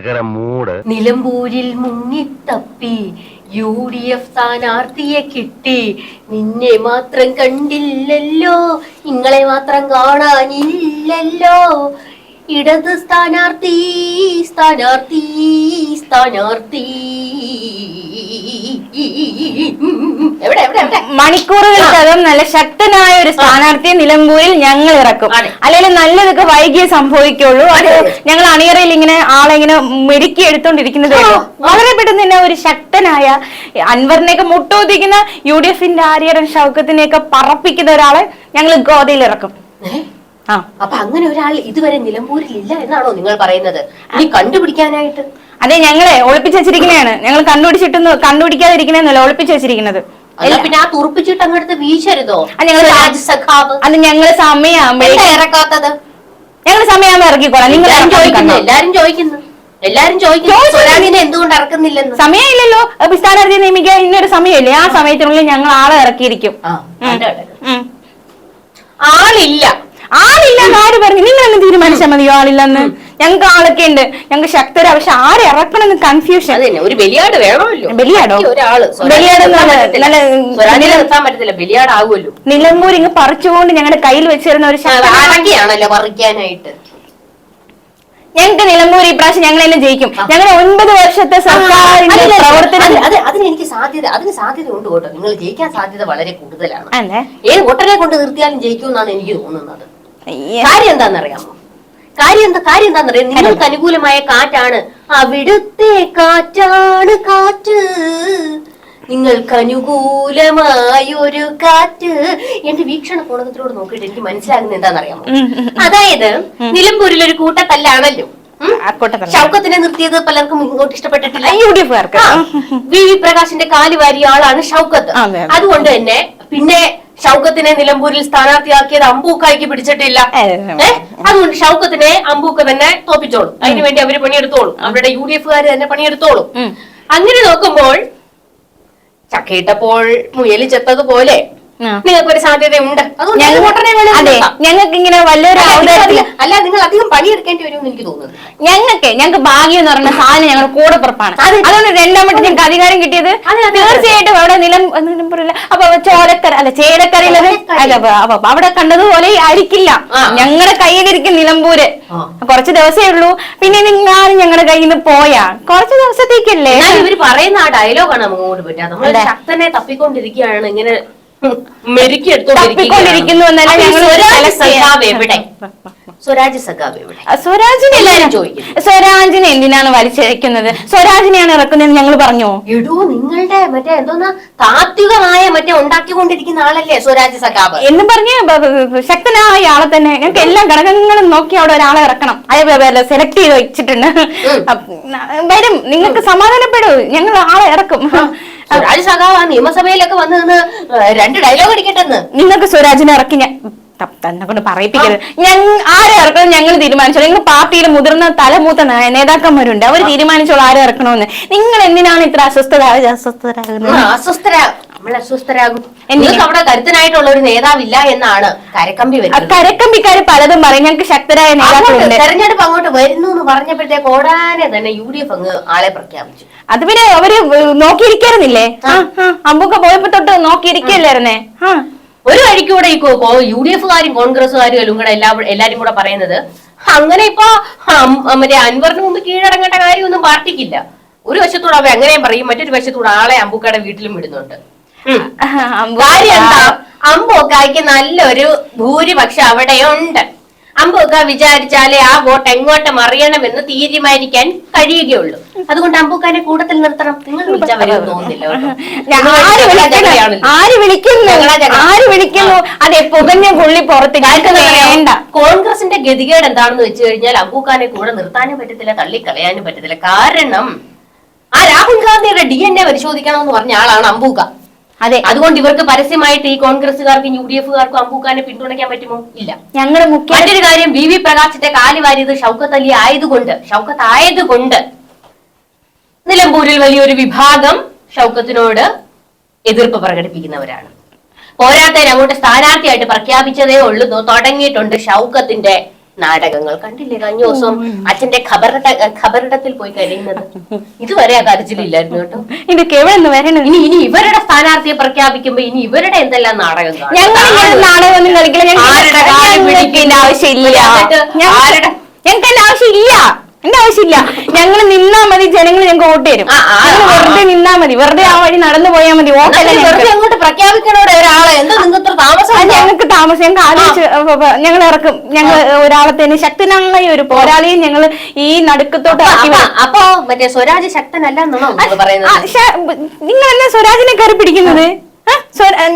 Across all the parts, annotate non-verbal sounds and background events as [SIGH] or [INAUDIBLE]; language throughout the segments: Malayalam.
കിടക്കര മൂട്. നിലമ്പൂരിൽ മുങ്ങിത്തപ്പി. യു ഡി എഫ് സ്ഥാനാർത്ഥിയെ കിട്ടി. നിന്നെ മാത്രം കണ്ടില്ലല്ലോ. നിങ്ങളെ മാത്രം കാണാനില്ലല്ലോ. ഇടത് സ്ഥാനാർത്ഥി സ്ഥാനാർത്ഥി സ്ഥാനാർത്ഥി. മണിക്കൂറുകൾക്കകം നല്ല ശക്തനായ ഒരു സ്ഥാനാർത്ഥിയെ നിലമ്പൂരിൽ ഞങ്ങൾ ഇറക്കും. അല്ലെങ്കിൽ നല്ലതൊക്കെ വൈകിയേ സംഭവിക്കുള്ളൂ. അത്. ഞങ്ങൾ അണിയറയിൽ ഇങ്ങനെ ആളെ ഇങ്ങനെ മെരുക്കി എടുത്തോണ്ടിരിക്കുന്നത്. വളരെ പെട്ടെന്ന് തന്നെ ഒരു ശക്തനായ അൻവറിനെയൊക്കെ മുട്ടോദിക്കുന്ന യു ഡി എഫിന്റെ ആര്യരൻ ഷൗക്കത്തിനെയൊക്കെ പറപ്പിക്കുന്ന ഒരാളെ ഞങ്ങൾ ഗോതയിൽ ഇറക്കും? അപ്പൊ അങ്ങനെ ഒരാൾ ഇതുവരെ നിലമ്പൂരിൽ ഇല്ല എന്നാണോ നിങ്ങൾ പറയുന്നത്? ഇനി കണ്ടുപിടിക്കാനായിട്ട്? അതെ ഞങ്ങളെ ഒളിപ്പിച്ച് വെച്ചിരിക്കുന്നതാണ് ഞങ്ങൾ കണ്ടുപിടിച്ചിട്ടൊന്നും കണ്ടുപിടിക്കാതിരിക്കുന്നതല്ല ഒളിപ്പിച്ച് വെച്ചിരിക്കുന്നത് അല്ല പിന്നെ ആ തുറപ്പിച്ചിട്ട് അങ്ങോട്ട് വീശരുതോ? ആ, ഞങ്ങൾ സ്വരാജ് സഖാവ് അത് ഞങ്ങൾ സമയമാകുമ്പോഴേ ഇറക്കാത്തത്? ഞങ്ങൾ സമയമാകുമ്പോ ഇറക്കിക്കോളാം. നിങ്ങൾ ചോദിക്കുന്നു. എല്ലാരും ചോദിക്കുന്നു. എല്ലാരും ചോദിക്കുന്നു. എന്തുകൊണ്ട് ഇറക്കുന്നില്ലെന്ന്. സമയമില്ലല്ലോ. അപ്പൊ സ്ഥാനാർത്ഥി നിയമിക്കാൻ ഇന്നൊരു സമയമില്ലേ? ആ സമയത്തിനുള്ളിൽ ഞങ്ങൾ ആളെ ഇറക്കിയിരിക്കും. ആളില്ല. ആളില്ല ആര് പറഞ്ഞു? നിങ്ങൾ എന്ന് തീരുമാനിച്ചാൽ മതിയോ ആളില്ലെന്ന്? ഞങ്ങൾക്ക് ആളൊക്കെ ഉണ്ട്. ഞങ്ങൾക്ക് ശക്തരാ പക്ഷെ ആരെ ഇറക്കണമെന്ന് കൺഫ്യൂഷൻ ഒരു ബലിയാട് വേണമല്ലോ. ബലിയാടോ? ഒരാൾ. ബലിയാട് നിർത്താൻ പറ്റത്തില്ല. ആകുമല്ലോ നിലമ്പൂർ ഇങ്ങ് പറിച്ചുകൊണ്ട് ഞങ്ങളുടെ കയ്യിൽ വെച്ചിരുന്ന ഒരു പറിക്കാനായിട്ട്. ഞങ്ങൾക്ക് നിലമ്പൂർ ഈ പ്രാവശ്യം ഞങ്ങൾ തന്നെ ജയിക്കും. ഞങ്ങൾ ഒൻപത് വർഷത്തെ സർക്കാരിന്റെ പ്രവർത്തനം അതിന് എനിക്ക് സാധ്യത അതിന് സാധ്യത ഉണ്ട് കേട്ടോ. നിങ്ങൾ ജയിക്കാൻ സാധ്യത വളരെ കൂടുതലാണ്. ഏത് വോട്ടറെ കൊണ്ട് നിർത്തിയാലും ജയിക്കും എന്നാണ് എനിക്ക് തോന്നുന്നത്. കാര്യം എന്താണെന്നറിയാമോ? കാര്യം എന്താ? കാര്യം എന്താണെന്നറിയാം? നിങ്ങൾക്ക് അനുകൂലമായ കാറ്റാണ്. അവിടുത്തെ കാറ്റാണ് കാറ്റ്. നിങ്ങൾക്ക് അനുകൂലമായ ഒരു കാറ്റ്. എന്റെ വീക്ഷണ കോണത്തിലൂടെ നോക്കിയിട്ട് എനിക്ക് മനസ്സിലാകുന്ന എന്താണെന്നറിയാമോ? അതായത് നിലമ്പൂരിൽ ഒരു കൂട്ടത്തല്ലാണല്ലോ. ഷൗക്കത്തിനെ നിർത്തിയത് പലർക്കും ഇങ്ങോട്ട് ഇഷ്ടപ്പെട്ടിട്ടില്ല. വി വി പ്രകാശിന്റെ കാലുവാരി ആളാണ് ഷൗക്കത്ത് അതെ, അതെ. അതുകൊണ്ട് തന്നെ പിന്നെ ഷൗക്കത്തിനെ നിലമ്പൂരിൽ സ്ഥാനാർത്ഥിയാക്കിയത് അമ്പൂക്കായിക്ക് പിടിച്ചിട്ടില്ല അതെ, അതെ. അതുകൊണ്ട് ഷൗക്കത്തിനെ അമ്പൂക്ക തന്നെ തോപ്പിച്ചോളും അതിനുവേണ്ടി അവർ പണിയെടുത്തോളും അവരുടെ യു ഡി എഫുകാർ തന്നെ പണിയെടുത്തോളും. അങ്ങനെ നോക്കുമ്പോൾ ചക്കയിട്ടപ്പോൾ മുയലി ചെത്തതുപോലെ. നിങ്ങൾക്ക് ഒരു സാധ്യതയുണ്ട്. അതെ. ഞങ്ങൾക്ക് ഇങ്ങനെ വലിയൊരു അല്ല, നിങ്ങൾ അധികം- പണിയെടുക്കേണ്ടി വരുമെന്ന് എനിക്ക് തോന്നുന്നു. ഞങ്ങൾക്ക് ഞങ്ങൾക്ക് ഭാഗ്യം എന്ന് പറയുന്ന സാധനം ഞങ്ങൾ കൂടെ പുറപ്പാണ്. അതുകൊണ്ട് രണ്ടാമത്തെ ഞങ്ങൾക്ക് അധികാരം കിട്ടിയത് തീർച്ചയായിട്ടും അവിടെ നിലം നിലമ്പൂരില്ല അപ്പൊ ചോലക്കര അല്ല ചേലക്കരയിലത് അപ്പൊ- അവിടെ കണ്ടതുപോലെ അരിക്കില്ല. ഞങ്ങളുടെ കയ്യിലിരിക്കും നിലമ്പൂര്. കുറച്ച് ദിവസമേ ഉള്ളൂ. പിന്നെ നിങ്ങളും ഞങ്ങളുടെ കയ്യിൽ നിന്ന് പോയാ? കുറച്ച് ദിവസത്തേക്കല്ലേ? ഇവർ പറയുന്ന ആ ഡയലോഗാണ് അങ്ങോട്ട് പറ്റാ നമ്മൾ. ശക്തനെ തപ്പിക്കൊണ്ടിരിക്കുകയാണ് ഇങ്ങനെ സ്വരാജ് സഖാവ് സ്വരാജിനെ എല്ലാരും ചോദിക്കുന്നു. സ്വരാജിനെ എന്തിനാണ് വലിച്ചയക്കുന്നത് സ്വരാജിനെയാണ് ഇറക്കുന്നത് ഞങ്ങൾ പറഞ്ഞു? എടോ നിങ്ങളുടെ മറ്റേ എന്തോന്നാ താത്വികമായ മറ്റേ ഉണ്ടാക്കിക്കൊണ്ടിരിക്കുന്ന ആളല്ലേ സ്വരാജ് സഖാവ്? എന്ന് പറഞ്ഞ ശക്തനായ ആളെ തന്നെ. ഞങ്ങൾക്ക് എല്ലാ ഘടകങ്ങളും നോക്കി അവിടെ ഒരാളെ ഇറക്കണം. അതേപോലെ സെലക്ട് ചെയ്ത് വെച്ചിട്ടുണ്ട്. വരും. നിങ്ങൾക്ക് സമാധാനപ്പെടും. ഞങ്ങൾ ആളെ ഇറക്കും. സ്വരാജ് സഖാവ് ആ നിയമസഭയിലൊക്കെ വന്ന് നിന്ന് രണ്ട് ഡയലോഗ് അടിക്കട്ടെന്ന്. നിങ്ങൾക്ക് സ്വരാജിനെ ഇറക്കി ഞാൻ തന്നെ കൊണ്ട് പറയിപ്പിക്കരുത്. ഞങ്ങൾ ആരെ ഇറക്കണം ഞങ്ങൾ തീരുമാനിച്ചോളൂ. നിങ്ങൾ പാർട്ടിയിൽ മുതിർന്ന തലമൂത്ത നേതാക്കന്മാരുണ്ട്. അവർ തീരുമാനിച്ചോളൂ ആരെ ഇറക്കണമെന്ന്. നിങ്ങൾ എന്തിനാണ് ഇത്ര അസ്വസ്ഥത അസ്വസ്ഥരാകുന്നത്? ആ, അസ്വസ്ഥരാകും നമ്മൾ അസ്വസ്ഥരാകും. എനിക്ക് നിങ്ങൾക്ക് അവിടെ കരുത്തനായിട്ടുള്ള ഒരു നേതാവില്ല എന്നാണ് കരക്കമ്പി വരുന്നത്. കരക്കമ്പിക്കാര് പലതും പറയും. ഞങ്ങൾക്ക് ശക്തരായ നേതാക്കളുണ്ട്. തെരഞ്ഞെടുപ്പ് അങ്ങോട്ട് വരുന്നു എന്ന് പറഞ്ഞപ്പോഴത്തേക്ക് ഓടാനെ തന്നെ യു ഡി എഫ് അങ്ങ് ആളെ പ്രഖ്യാപിച്ചു. അത് പിന്നെ അവർ നോക്കിയിരിക്കായിരുന്നില്ലേ? അമ്പൊക്കെ പോയപ്പോ തൊട്ട് നോക്കിയിരിക്കല്ലായിരുന്നേ ഒരു വഴിക്കൂടെ ഈ യു ഡി എഫുകാരും കോൺഗ്രസുകാരും എല്ലാം കൂടെ എല്ലാ എല്ലാരും കൂടെ പറയുന്നത് അങ്ങനെ ഇപ്പൊ മറ്റേ അൻവറിന് മുമ്പ് കീഴടങ്ങേണ്ട കാര്യമൊന്നും പാർട്ടിക്കില്ല. ഒരു വശത്തൂടെ അവ അങ്ങനെയും പറയും മറ്റൊരു വശത്തൂടെ ആളെ അമ്പുക്കയുടെ വീട്ടിലും വിടുന്നുണ്ട്. കാര്യം എന്താ അമ്പൂക്കായ്ക്ക് നല്ലൊരു ഭൂരിപക്ഷം അവിടെയുണ്ട്. അമ്പൊക്ക വിചാരിച്ചാലേ ആ വോട്ട് എങ്ങോട്ട് മറിയണമെന്ന് തീരുമാനിക്കാൻ കഴിയുകയുള്ളൂ. അതുകൊണ്ട് അമ്പൂക്കാനെ കൂട്ടത്തിൽ നിർത്തണം. നിങ്ങൾ വിളിച്ചാൽ ആര് വിളിക്കുന്നു? ആര് വിളിക്കുന്നു? അതെ പുകഞ്ഞ പുള്ളി പുറത്ത് ഞങ്ങൾക്ക് വേണ്ട. കോൺഗ്രസിന്റെ ഗതികേട് എന്താണെന്ന് വെച്ച് കഴിഞ്ഞാൽ അമ്പൂക്കാനെ കൂടെ നിർത്താനും പറ്റത്തില്ല തള്ളിക്കളയാനും പറ്റത്തില്ല. കാരണം ആ രാഹുൽ ഗാന്ധിയുടെ ഡി എൻ എ പരിശോധിക്കണമെന്ന് പറഞ്ഞ ആളാണ് അമ്പൂക്ക അതെ. അതുകൊണ്ട് ഇവർക്ക് പരസ്യമായിട്ട് ഈ കോൺഗ്രസുകാർക്ക് യു ഡി എഫുകാർക്കും അമ്പൂക്കാനെ പിന്തുണയ്ക്കാൻ പറ്റുമോ? ഇല്ല. ഞങ്ങളുടെ മുഖ്യ മറ്റൊരു കാര്യം വി വി പ്രകാശിന്റെ കാലി വാരിയത് ഷൗക്കത്ത് അലി ആയതുകൊണ്ട് ഷൗക്കത്ത് ആയതുകൊണ്ട് നിലമ്പൂരിൽ വലിയൊരു വിഭാഗം ഷൗക്കത്തിനോട് എതിർപ്പ് പ്രകടിപ്പിക്കുന്നവരാണ്. പോരാത്തതിന് അങ്ങോട്ട് സ്ഥാനാർത്ഥിയായിട്ട് പ്രഖ്യാപിച്ചതേ ഉള്ളൂ. തുടങ്ങിയിട്ടുണ്ട് ഷൗക്കത്തിന്റെ നാടകങ്ങൾ കണ്ടില്ലേ? കഴിഞ്ഞ ദിവസം അച്ഛന്റെ ഖബറിട ഖബറിടത്തിൽ പോയി കഴിയുന്നത്. ഇതുവരെ ആ കരച്ചിലില്ലായിരുന്നു കേട്ടോ. ഇത് എവിടെന്ന് വരണം ഇനി ഇനി ഇവരുടെ സ്ഥാനാർത്ഥിയെ പ്രഖ്യാപിക്കുമ്പോ ഇനി ഇവരുടെ എന്തെല്ലാം നാടകം നാടകമൊന്നും കളിക്കില്ല. ആരുടെ? ആവശ്യമില്ല. ഞങ്ങൾക്ക് ആരുടെ- ഞങ്ങൾക്ക് ആവശ്യമില്ല. എന്റെ ആവശ്യമില്ല. ഞങ്ങൾ നിന്നാ മതി ജനങ്ങൾ ഞങ്ങൾക്ക് വോട്ട് തരും. ഞങ്ങൾ വെറുതെ നിന്നാ മതി. വെറുതെ ആ വഴി നടന്നു പോയാൽ മതി അങ്ങോട്ട് പ്രഖ്യാപിക്കണോടെ ഒരാളെ. എന്താ നിങ്ങൾക്ക് താമസം ഞങ്ങൾക്ക് താമസം. ഞങ്ങൾക്ക് ആലോചിച്ച് ഞങ്ങൾ ഇറക്കും. ഞങ്ങൾ ഒരാളെ തന്നെ ശക്തനായ ഒരു പോരാളിയും ഞങ്ങൾ ഈ നടുക്കത്തോട്ട് അപ്പൊ- മറ്റേ സ്വരാജ് ശക്തനല്ല നിങ്ങൾ എന്നെ സ്വരാജിനെ കയറി പിടിക്കുന്നത്?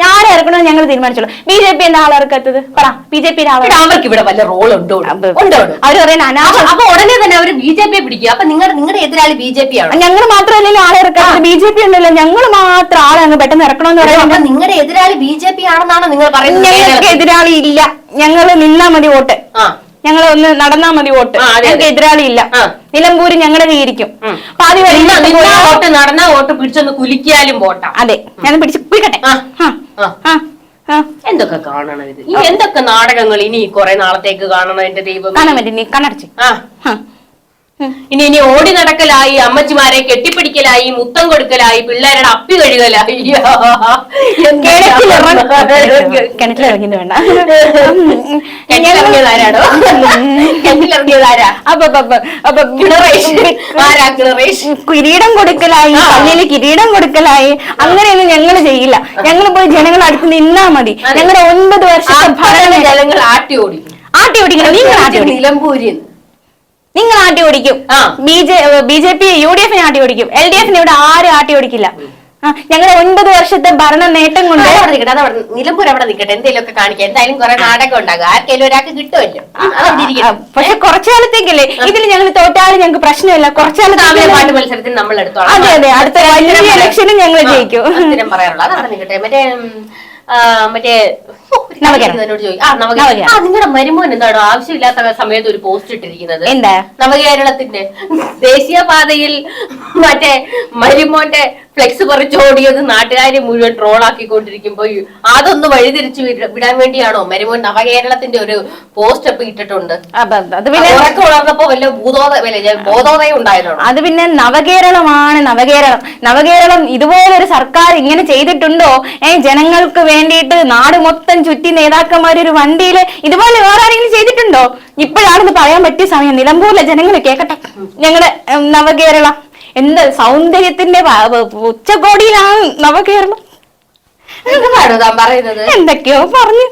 ഞാൻ ഇറക്കണമെന്ന് ഞങ്ങൾ തീരുമാനിച്ചോളൂ. ബി ജെ പി എന്താ ആളിറക്കത്തത് പറ. ബി ജെ പി അവർക്ക് ഇവിടെ വല്ല റോൾ ഉണ്ടോ? ഉണ്ടോ? അവർ പറയുന്ന അപ്പൊ അപ്പൊ ഉടനെ തന്നെ അവർ ബി ജെ പി പിടിക്കുക അപ്പൊ നിങ്ങളുടെ നിങ്ങളുടെ എതിരാളി ബി ജെ പി ആണ്? ഞങ്ങൾ മാത്രമല്ലല്ലോ ആളെ ഇറക്കാത്തത് ബി ജെ പി ഉണ്ടല്ലോ ഞങ്ങൾ മാത്രം ആളെ അങ്ങ് പെട്ടെന്ന് ഇറക്കണമെന്ന് പറയുന്നത് നിങ്ങളുടെ എതിരാളി ബി ജെ പി ആണെന്നാണ് നിങ്ങൾ പറയുന്നത്? ഞങ്ങൾക്ക് എതിരാളി ഇല്ല. ഞങ്ങൾ നിന്നാ മതി വോട്ട്. ആ. ഞങ്ങൾ ഒന്ന് നടന്നാ മതി വോട്ട്. ഞങ്ങൾക്ക്. എതിരാളി ഇല്ല നിലമ്പൂര് ഞങ്ങളുടെ പോയാ- വോട്ട് നടന്ന വോട്ട് പിടിച്ചൊന്ന് കുലിക്കിയാലും വോട്ടാ. അതെ ഞാൻ പിടിച്ച്. ആ. എന്തൊക്കെ കാണണം ഇത്? എന്തൊക്കെ നാടകങ്ങൾ ഇനി കുറെ നാളത്തേക്ക് കാണണം എന്റെ ദൈവം കാണാൻ പറ്റും നീ കണ്ണടച്ച്. ആ. ഇനി ഇനി ഓടി നടക്കലായി അമ്മച്ചിമാരെ കെട്ടിപ്പിടിക്കലായി മുത്തം കൊടുക്കലായി പിള്ളേരുടെ അപ്പി കഴുകലായി. വേണ്ട. കിണറ്റിലിറങ്ങിയതാരാ [LAUGHS] കിരീടം കൊടുക്കലായി പള്ളിയിൽ കിരീടം കൊടുക്കലായി. അങ്ങനെയൊന്നും ഞങ്ങൾ ചെയ്യില്ല. ഞങ്ങൾ പോയി ജനങ്ങൾ അടുത്ത് നിന്നാ മതി. ഞങ്ങളുടെ ഒൻപത് വർഷത്തെ ഭരണം ജനങ്ങൾ ആട്ടി ഓടിക്കും. ആട്ടി ഓടിക്കണം. നിങ്ങൾ ആട്ടി ഓടിക്കും നിലമ്പൂരിൽ. നിങ്ങൾ ആട്ടി ഓടിക്കും. B J B J P U D എഫിനെ ആട്ടി ഓടിക്കും. എൽ ഡി എഫിനെ ഇവിടെ ആരും ആട്ടി ഓടിക്കില്ല. ഞങ്ങൾ ഞങ്ങളുടെ ഒൻപത് വർഷത്തെ ഭരണ നേട്ടം കൊണ്ട് അവിടെ നിൽക്കട്ടെ അതവിടെ നിലമ്പൂർ അവിടെ നിൽക്കട്ടെ എന്തെങ്കിലുമൊക്കെ കാണിക്കാം. എന്തായാലും കുറെ നാടകം ഉണ്ടാകും. ആർക്കെങ്കിലും ഒരാൾക്ക് കിട്ടുമല്ലോ. പക്ഷെ കുറച്ചു കാലത്തേക്കല്ലേ ഇതിൽ ഞങ്ങൾ തോറ്റാലും ഞങ്ങൾക്ക് പ്രശ്നമില്ല. കുറച്ചു കാലത്ത് പാട്ട് മത്സരത്തിൽ നമ്മൾ എടുത്തോളാം. അതെ, അതെ. അടുത്ത ഇലക്ഷനും ഞങ്ങൾ ജയിക്കും. പറയാനുള്ളത്. അവിടെ നിൽക്കട്ടെ മറ്റേ മറ്റേ നിങ്ങളുടെ മരുമോൻ എന്താണോ ആവശ്യമില്ലാത്ത സമയത്ത് ഒരു പോസ്റ്റ് ഇട്ടിരിക്കുന്നത്. എന്താ? നവകേരളത്തിന്റെ ദേശീയപാതയിൽ മറ്റേ മരുമോന്റെ ഫ്ലെക്സ് പറിച്ചോടിയത് നാട്ടുകാരെ മുഴുവൻ ട്രോൾ ആക്കിക്കൊണ്ടിരിക്കുമ്പോ അതൊന്ന് വഴിതിരിച്ചു വിട- വിടാൻ വേണ്ടിയാണോ? മരുമോൻ നവകേരളത്തിന്റെ ഒരു പോസ്റ്റ് ഒക്കെ ഇട്ടിട്ടുണ്ട്. അത് പിന്നെ ഉണർന്നപ്പോ വല്ല ഭൂതോദയ ബോധോദയം ഉണ്ടായതാണ്? അത് പിന്നെ നവകേരളമാണ് നവകേരളം. നവകേരളം ഇതുപോലെ ഒരു സർക്കാർ ഇങ്ങനെ ചെയ്തിട്ടുണ്ടോ? ഏ ജനങ്ങൾക്ക് വേണ്ടിയിട്ട് നാട് മൊത്തം ചുറ്റി നേതാക്കന്മാർ ഒരു വണ്ടിയിൽ ഇതുപോലെ വേറെ ആരെങ്കിലും ചെയ്തിട്ടുണ്ടോ? ഇപ്പോഴാണെന്ന് പറയാൻ പറ്റിയ സമയം. നിലമ്പൂരിലെ ജനങ്ങൾ കേൾക്കട്ടെ ഞങ്ങളുടെ നവകേരളം. എന്ത് സൗന്ദര്യത്തിന്റെ ഉച്ചകോടിയിലാണ് എന്താണോ താൻ പറയുന്നത്? എന്തൊക്കെയോ പറഞ്ഞു.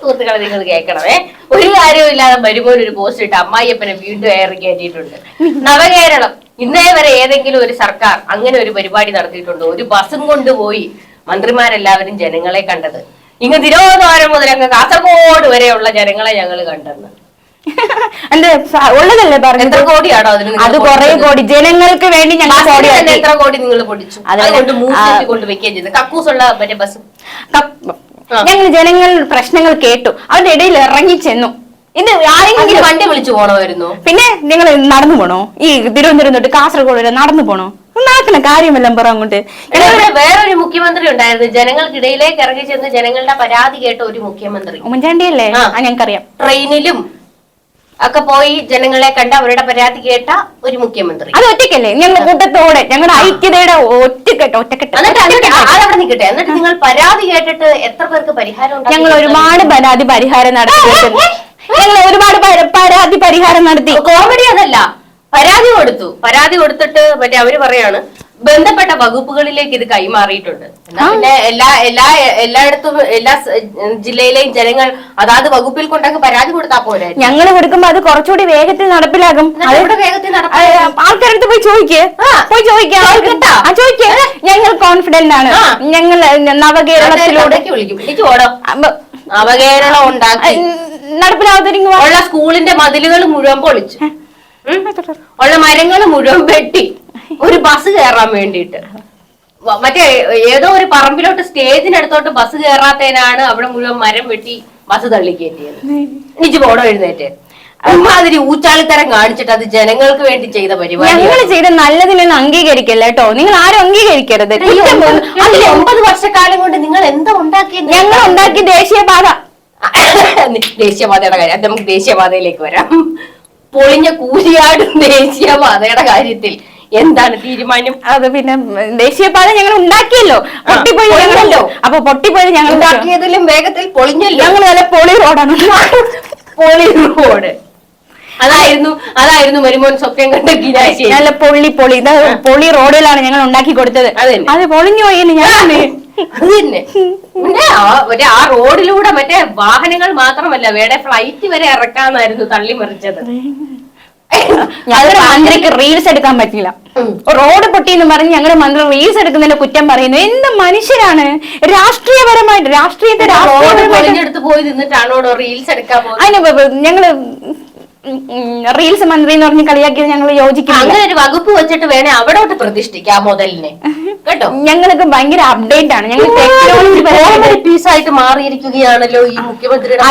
സുഹൃത്തുക്കളെ നിങ്ങൾ കേൾക്കണമേ. ഒരു കാര്യവും ഇല്ലാതെ മരുപോലെ ഒരു പോസ്റ്റ് ഇട്ട് അമ്മായിയപ്പനെ വീണ്ടും ഏറി കയറ്റിയിട്ടുണ്ട് നവകേരളം ഇന്നേ വരെ ഏതെങ്കിലും ഒരു സർക്കാർ അങ്ങനെ ഒരു പരിപാടി നടത്തിയിട്ടുണ്ടോ? ഒരു ബസും കൊണ്ടുപോയി മന്ത്രിമാരെല്ലാവരും ജനങ്ങളെ കണ്ടത്. ഇങ്ങ് തിരുവനന്തപുരം മുതൽ അങ്ങ് കാസർഗോഡ് വരെയുള്ള ജനങ്ങളെ ഞങ്ങൾ കണ്ടെന്ന്. എന്ത് ഉള്ളതല്ലേ പറഞ്ഞത്? എത്ര കോടിയാണോ അതിന് അത് കുറെ കോടി. ജനങ്ങൾക്ക് വേണ്ടി ഞങ്ങൾ കോടി എത്ര കോടി നിങ്ങൾ പൊടിച്ചു? അതുകൊണ്ട് ആ. മൂസിൽ കൊണ്ട് ചെയ്തു. കക്കൂസുള്ള മറ്റേ ബസ്? ഞങ്ങൾ ജനങ്ങൾ പ്രശ്നങ്ങൾ കേട്ടു. അവരുടെ ഇടയിൽ ഇറങ്ങി ചെന്നു. ഇത് ആരെങ്കിലും വണ്ടി വിളിച്ചു പോണമായിരുന്നു. പിന്നെ നിങ്ങൾ നടന്നു പോണോ? ഈ തിരുവനന്തപുരം തൊട്ട് കാസർഗോഡ് വരെ നടന്നു പോണോ? നാട്ടിലെ കാര്യമെല്ലാം പറ അങ്ങോട്ട്. വേറൊരു മുഖ്യമന്ത്രി ഉണ്ടായിരുന്നു. ജനങ്ങൾക്കിടയിലേക്ക് ഇറങ്ങി ചെന്ന് ജനങ്ങളുടെ പരാതി കേട്ട ഒരു മുഖ്യമന്ത്രി. ഉമ്മൻചാണ്ടി അല്ലേ ആ ഞങ്ങൾക്കറിയാം. ട്രെയിനിലും ഒക്കെ പോയി ജനങ്ങളെ കണ്ട് അവരുടെ പരാതി കേട്ട ഒരു മുഖ്യമന്ത്രി. അത് ഒറ്റക്കല്ലേ ഞങ്ങൾ കൂട്ടത്തോടെ ഞങ്ങളുടെ ഐക്യതയുടെ ഒറ്റക്കെട്ട് ഒറ്റക്കെട്ട്. അതവിടെ നിൽക്കട്ടെ എന്നിട്ട് നിങ്ങൾ പരാതി കേട്ടിട്ട് എത്ര പേർക്ക് പരിഹാരം ഞങ്ങൾ ഒരുപാട് പരാതി പരിഹാരം നടത്തി. ഞങ്ങൾ ഒരുപാട് പര- പരാതി പരിഹാരം നടത്തി. കോമഡി അതല്ല. പരാതി കൊടുത്തു. പരാതി കൊടുത്തിട്ട് മറ്റേ അവർ പറയാണ് ബന്ധപ്പെട്ട വകുപ്പുകളിലേക്ക് ഇത് കൈമാറിയിട്ടുണ്ട്. എന്നാ പിന്നെ എല്ലാ എല്ലാ എല്ലായിടത്തും എല്ലാ ജില്ലയിലെയും ജനങ്ങൾ അതാത് വകുപ്പിൽ കൊണ്ടൊക്കെ പരാതി കൊടുത്താൽ പോരെ. ഞങ്ങൾ കൊടുക്കുമ്പോ അത് കുറച്ചുകൂടി വേഗത്തിൽ നടപ്പിലാകും. ആൾക്കാരടുത്ത് പോയി ചോദിക്കേ. പോയി ചോദിക്കാം ഞങ്ങൾ കോൺഫിഡന്റ് ആണ്. ഞങ്ങൾ നവകേരളത്തിലൂടെ വിളിക്കും. എനിക്ക് ഓടോ അപ്പൊ, നവകേരളം ഉണ്ടാക്കി. നടപ്പിലാവുന്ന സ്കൂളിന്റെ മതിലുകൾ മുഴുവൻ പൊളിച്ചു. ഉള്ള മരങ്ങൾ മുഴുവൻ വെട്ടി. ഒരു ബസ് കയറാൻ വേണ്ടിയിട്ട്. മറ്റേ ഏതോ ഒരു പറമ്പിലോട്ട് സ്റ്റേജിനടുത്തോട്ട് ബസ് കയറാത്തതിനാണ് അവിടെ മുഴുവൻ മരം വെട്ടി ബസ് തള്ളിക്കേറ്റിയത് എനിക്ക് പോടോ എഴുന്നേറ്റ്. അമ്മാതിരി ഊച്ചാളിത്തരം കാണിച്ചിട്ട് അത് ജനങ്ങൾക്ക് വേണ്ടി ചെയ്ത പരിപാടി. ഞങ്ങൾ ചെയ്ത നല്ലതിനൊന്നും അംഗീകരിക്കല്ല കേട്ടോ. നിങ്ങൾ ആരും അംഗീകരിക്കരുത്. അതിൽ ഒമ്പത് വർഷക്കാലം കൊണ്ട് നിങ്ങൾ എന്താ ഉണ്ടാക്കി ഞങ്ങൾ ഉണ്ടാക്കി ദേശീയപാത. ദേശീയപാതയുടെ കാര്യം. അത് നമുക്ക് ദേശീയപാതയിലേക്ക് വരാം. പൊളിഞ്ഞ കൂലിയാടും ദേശീയപാതയുടെ കാര്യത്തിൽ. എന്താണ് തീരുമാനം? അത് പിന്നെ ദേശീയപാത ഞങ്ങൾ ഉണ്ടാക്കിയല്ലോ. പൊട്ടിപ്പോയി അപ്പൊ പൊട്ടിപ്പോയത് ഞങ്ങൾ ഉണ്ടാക്കിയതിലും വേഗത്തിൽ പൊളിഞ്ഞല്ലോ. ഞങ്ങൾ നല്ല പൊളി റോഡാണ്. പൊളി റോഡ്. അതായിരുന്നു അതായിരുന്നു മരുമോൻ സ്വപ്നം കണ്ട ഗിരാശി നല്ല പൊള്ളി പൊളി. ഇത് പൊളി റോഡിലാണ് ഞങ്ങൾ ഉണ്ടാക്കി കൊടുത്തത്. അത് പൊളിഞ്ഞു പോയി ഞാൻ അത് തന്നെ. പിന്നെ ആ- മറ്റേ ആ റോഡിലൂടെ മറ്റേ വാഹനങ്ങൾ മാത്രമല്ല വേറെ ഫ്ലൈറ്റ് വരെ ഇറക്കാന്നായിരുന്നു തള്ളി മറിച്ചത്. [LAUGHS] ഞങ്ങളുടെ മന്ത്രിക്ക് റീൽസ് എടുക്കാൻ പറ്റില്ല റോഡ് പൊട്ടി എന്ന് പറഞ്ഞ് ഞങ്ങളുടെ മന്ത്രി റീൽസ് എടുക്കുന്നതിന്റെ കുറ്റം പറയുന്നു. എന്ത് മനുഷ്യരാണ്? രാഷ്ട്രീയപരമായിട്ട് രാഷ്ട്രീയത്തെ അതിന് ഞങ്ങൾ റീൽസ് മന്ത്രി എന്ന് പറഞ്ഞ് കളിയാക്കിയത് ഞങ്ങൾ യോജിക്കുന്നു. അങ്ങനെ ഒരു വകുപ്പ് വെച്ചിട്ട് വേണേ അവിടോട്ട് പ്രതിഷ്ഠിക്കാം മുതലിനെ. കേട്ടോ? ഞങ്ങൾക്ക് ഭയങ്കര അപ്ഡേറ്റ് ആണ്. ഞങ്ങൾ ടെക്നോളജി പീസായിട്ട് മാറിയിരിക്കുകയാണല്ലോ ഈ മുഖ്യമന്ത്രിയുടെ.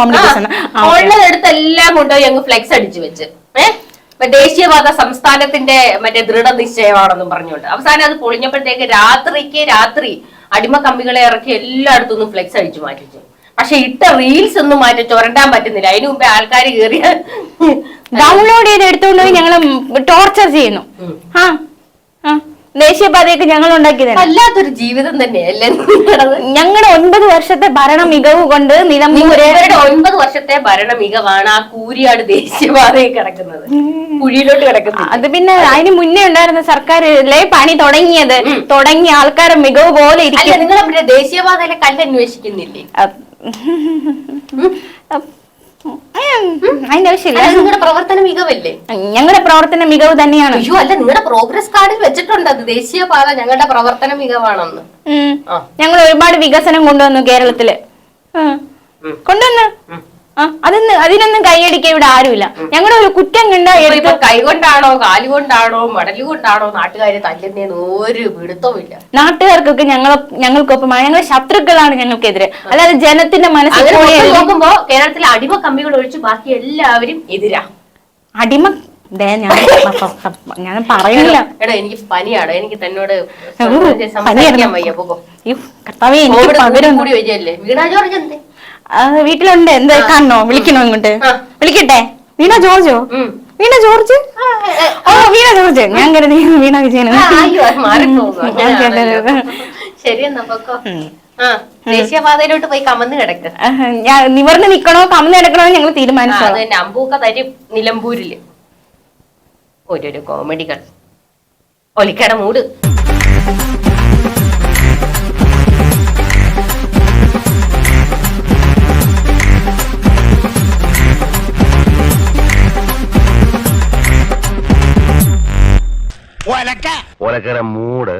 കോൺഗ്രസ് ആണ്. ഉള്ളതെടുത്തെല്ലാം കൊണ്ടുപോയി ഞങ്ങൾ ഫ്ലെക്സ് അടിച്ചു വെച്ച്. ഏഹ് ദേശീയപാത സംസ്ഥാനത്തിന്റെ മറ്റേ ദൃഢനിശ്ചയമാണെന്നും പറഞ്ഞുകൊണ്ട്. അവസാനം അത് പൊളിഞ്ഞപ്പോഴത്തേക്ക് രാത്രിക്ക് രാത്രി അടിമ കമ്പികളെ ഇറക്കി എല്ലായിടത്തും നിന്നും ഫ്ലെക്സ് അടിച്ചു മാറ്റിച്ചു. പക്ഷെ ഇട്ട റീൽസ് ഒന്നും മാറ്റി ചുരണ്ടാൻ പറ്റുന്നില്ല. അതിനു മുമ്പേ ആൾക്കാർ കയറിയ ഡൗൺലോഡ് ചെയ്ത് എടുത്തുകൊണ്ട് പോയി ഞങ്ങൾ ടോർച്ചർ ചെയ്യുന്നു. ആ ആ. ദേശീയപാതയൊക്കെ ഞങ്ങൾ ഉണ്ടാക്കിയത് വല്ലാത്തൊരു ജീവിതം തന്നെയല്ലേ ഞങ്ങളുടെ ഒൻപത് വർഷത്തെ ഭരണ മികവ് കൊണ്ട് നിലമ്പൂരുടെ ഒൻപത് വർഷത്തെ ഭരണ മികവാണ് ആ കൂരിയാട് ദേശീയപാതയിൽ കിടക്കുന്നത്. കുഴിയിലോട്ട് കിടക്കുന്നത്. അത് പിന്നെ അതിന് മുന്നേ ഉണ്ടായിരുന്ന സർക്കാരിലെ പണി തുടങ്ങിയത് തുടങ്ങിയ ആൾക്കാരെ മികവ് പോലെ ഇരിക്കും നിങ്ങൾ ദേശീയപാതയിലെ കല്ല് അന്വേഷിക്കുന്നില്ലേ? അപ്പ് അപ്പ് അതിന്റെ ആവശ്യമില്ല അത് നിങ്ങളുടെ പ്രവർത്തന മികവല്ലേ? ഞങ്ങളുടെ പ്രവർത്തന മികവ് തന്നെയാണ്. അയ്യോ അല്ല നിങ്ങളുടെ പ്രോഗ്രസ് കാർഡിൽ വെച്ചിട്ടുണ്ട് അത്. ദേശീയപാത ഞങ്ങളുടെ പ്രവർത്തന മികവാണെന്ന്. ഞങ്ങൾ ഒരുപാട് വികസനം കൊണ്ടുവന്നു കേരളത്തിൽ. കൊണ്ടുവന്നു? ഉം. ആ അതിന് അതിനൊന്നും കൈയടിക്കാൻ ഇവിടെ ആരുമില്ല. ഞങ്ങളുടെ ഒരു കുറ്റം കണ്ട ഇപ്പൊ കൈകൊണ്ടാണോ കാലുകൊണ്ടാണോ മടലുകൊണ്ടാണോ നാട്ടുകാരെ തല്ലുന്ന ഒരു പിടുത്തവും ഇല്ല നാട്ടുകാർക്കൊക്കെ ഞങ്ങൾ ഞങ്ങൾക്കൊപ്പമാണ്. ഞങ്ങൾ ശത്രുക്കളാണ് ഞങ്ങൾക്കെതിരെ. അല്ലാതെ ജനത്തിന്റെ മനസ്സിൽ നോക്കുമ്പോ കേരളത്തിലെ അടിമ കമ്പികൾ ഒഴിച്ച് ബാക്കി എല്ലാവരും എതിരാ. അടിമ ഞാൻ [LAUGHS] പറയുന്നില്ല എടാ എനിക്ക് പനിയാണ് എനിക്ക് തന്നോട്. സംസാരിക്കാൻ വയ്യ പോകോ. വീണാ ജോർജ് എന്തേ? വീട്ടിലുണ്ട്. എന്താ കാണണോ? വിളിക്കണോ ഇങ്ങോട്ട്? വിളിക്കട്ടെ. വീണ ജോർജോ. വീണ ജോർജ്? ഓ വീണ ജോർജ്. ഞാൻ കരുതി വീണ വിജയൻ ദേശീയപാതയിലോട്ട് പോയി കമന്ന് കിടക്ക്. ഞാൻ നിവർന്ന് നിക്കണോ കമന്ന് കിടക്കണോ ഞങ്ങൾ തീരുമാനിച്ചു അമ്പൂക്ക തരും നിലമ്പൂരിൽ. ഓരോരോ കോമഡികൾ. ഒലിക്കട മൂട്. ഒലക്കര മൂട്.